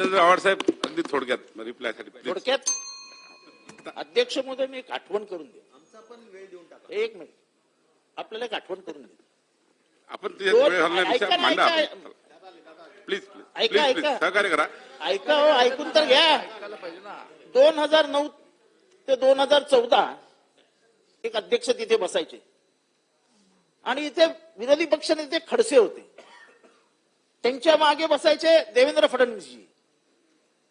साहेब अगदी थोडक्यात रिप्लायसाठी थोडक्यात अध्यक्ष महोदय मी एक आठवण करून दे एक मिनिट. आपल्याला एक आठवण करून दे आपण वेळ मांडा. प्लीज प्लीज ऐका, ऐका. सहकार्य करा. ऐका हो ऐकून तर घ्या. दोन हजार नऊ ते दोन हजार चौदा एक अध्यक्ष तिथे बसायचे. आणि इथे विरोधी पक्ष नेते खडसे होते. त्यांच्या मागे बसायचे देवेंद्र फडणवीसजी.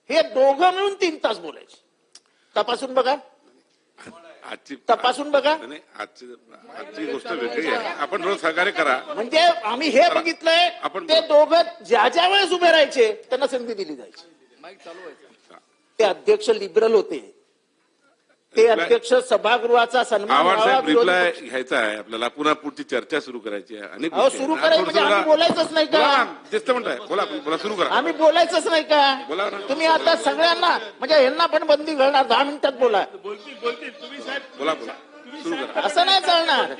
हे दोघं मिळून तीन तास बोलायचे. तपासून बघा. आजची तपासून बघा. नाही, आजची आजची गोष्ट वेगळी आहे. आपण रोज सहकार्य करा. म्हणजे आम्ही हे बघितलंय आपण- ते दोघं ज्या ज्या वेळेस उभे राहायचे त्यांना संधी दिली जायची. ते अध्यक्ष लिबरल होते. ते अध्यक्ष सभागृहाचा सन्मान रिप्लाय घ्यायचा आहे. आपल्याला पुन्हा पुढची चर्चा सुरू करायची आहे. अनेक अहो गोष्टी सुरू आहेत. करायचं म्हणजे आम्ही बोला. बोलायचंच नाही बोला का? ना, तेच तर म्हणताय. बोला बोला सुरू करा. आम्ही बोलायचंच नाही का? बोला ना. तुम्ही आता सगळ्यांना म्हणजे यांना पण बंदी घालणार. दहा मिनिटात बोला. बोला बोला. सुरू करा. असं नाही चालणार.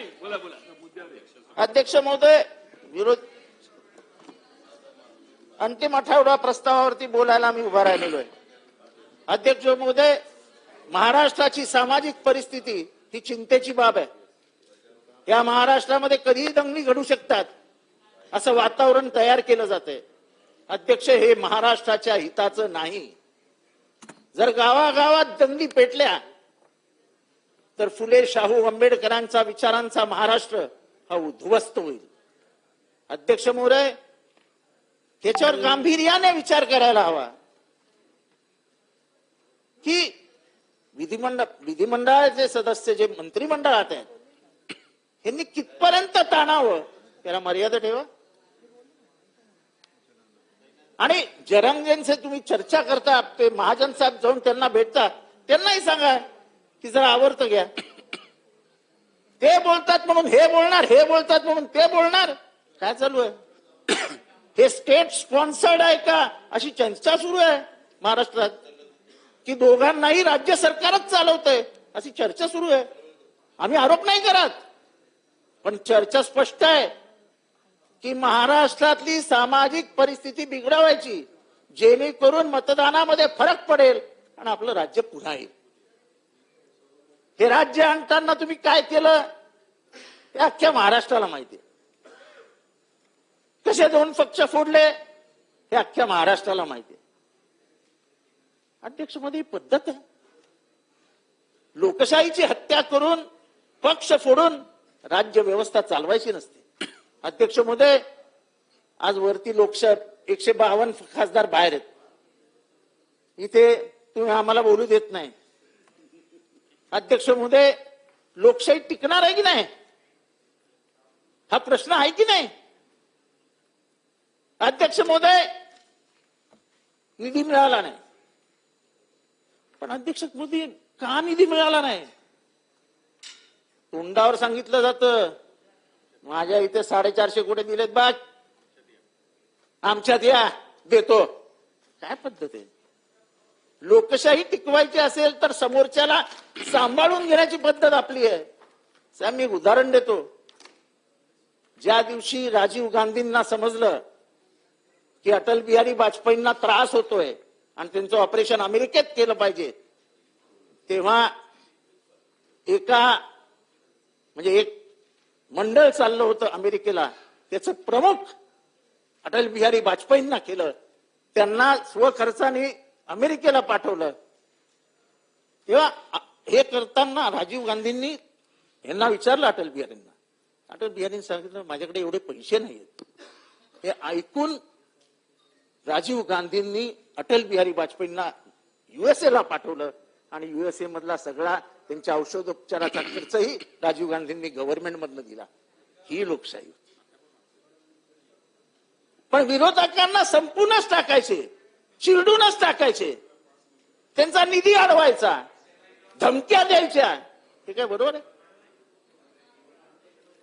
अध्यक्ष महोदय विरोध अंतिम आठवडा प्रस्तावावरती बोलायला आम्ही उभा राहिलेलो आहे. अध्यक्ष महोदय महाराष्ट्राची सामाजिक परिस्थिती ही चिंतेची बाब आहे. या महाराष्ट्रामध्ये कधीही दंगली घडू शकतात असं वातावरण तयार केलं जाते अध्यक्ष हे महाराष्ट्राच्या हिताचं नाही. जर गावागावात दंगली पेटल्या तर फुले शाहू आंबेडकरांचा विचारांचा महाराष्ट्र हा उद्ध्वस्त होईल. अध्यक्ष मोरे त्याच्यावर गांभीर्याने विचार करायला हवा. की विधिमंडळ विधिमंडळाचे सदस्य जे मंत्रिमंडळात आहेत यांनी कितपर्यंत ताणावं त्याला मर्यादा ठेवा. आणि जरंगेंचे तुम्ही चर्चा करता ते महाजन साहेब जाऊन त्यांना भेटता त्यांनाही सांगा की जरा आवर्त घ्या. ते बोलतात म्हणून हे बोलणार हे बोलतात म्हणून ते बोलणार. काय चालू आहे? हे स्टेट स्पॉन्सर्ड आहे का? अशी चर्चा सुरू आहे महाराष्ट्रात. की दोघांनाही राज्य सरकारच चालवतंय. अशी चर्चा सुरू आहे. आम्ही आरोप नाही करत. पण चर्चा स्पष्ट आहे की महाराष्ट्रातली सामाजिक परिस्थिती बिघडवायची. जेणेकरून मतदानामध्ये फरक पडेल आणि आपलं राज्य पुन्हा येईल. हे राज्य आणताना तुम्ही काय केलं? ते अख्ख्या महाराष्ट्राला माहिती कसे दोन पक्ष फोडले? हे अख्ख्या महाराष्ट्राला माहिती अध्यक्षमध्ये पद्धत आहे. लोकशाहीची हत्या करून पक्ष फोडून राज्य व्यवस्था चालवायची नसते. अध्यक्षमध्ये आज वरती लोकशाही एकशे बावन्न खासदार बाहेर आहेत. इथे तुम्ही आम्हाला बोलू देत नाही. अध्यक्षमध्ये लोकशाही टिकणार आहे की नाही? हा प्रश्न आहे की नाही? अध्यक्ष महोदय निधी मिळाला नाही. पण अध्यक्ष मोदी का निधी मिळाला नाही? तोंडावर सांगितलं जातं. माझ्या इथे साडेचारशे कोटी दिलेत बाग. आमच्यात या देतो. काय पद्धत आहे? लोकशाही टिकवायची असेल तर समोरच्याला सांभाळून घेण्याची पद्धत आपली आहे. साहेब मी उदाहरण देतो. ज्या दिवशी राजीव गांधींना समजलं की अटल बिहारी वाजपेयींना त्रास होतोय आणि त्यांचं ऑपरेशन अमेरिकेत केलं पाहिजे. तेव्हा एका म्हणजे एक मंडळ चाललं होतं अमेरिकेला. त्याचं प्रमुख अटल बिहारी वाजपेयींना केलं. त्यांना स्वखर्चाने अमेरिकेला पाठवलं. तेव्हा हे करताना राजीव गांधींनी यांना विचारलं अटल बिहारींना. अटल बिहारींनी सांगितलं माझ्याकडे एवढे पैसे नाहीत हे ऐकून राजीव गांधींनी अटल बिहारी वाजपेयींना युएसए ला पाठवलं आणि युएसए मधला सगळा त्यांच्या औषधोपचाराचा खर्चही राजीव गांधींनी गव्हर्नमेंट मधनं दिला. ही लोकशाही पण विरोधकांना संपूनच टाकायचे चिरडूनच टाकायचे. त्यांचा निधी अडवायचा धमक्या द्यायच्या. हे काय बरोबर आहे?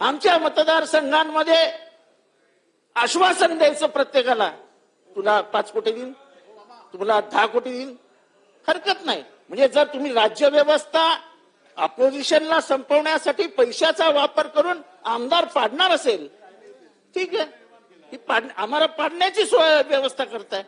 आमच्या मतदारसंघांमध्ये आश्वासन द्यायचं प्रत्येकाला. तुला पाच कोटी देईन? तुला दहा कोटी देईन? हरकत नाही. म्हणजे जर तुम्ही राज्य व्यवस्था अपोजिशनला संपवण्यासाठी पैशाचा वापर करून आमदार पाडणार असेल ठीक आहे. ही पाड आम्हाला पाडण्याची सोय व्यवस्था करताय.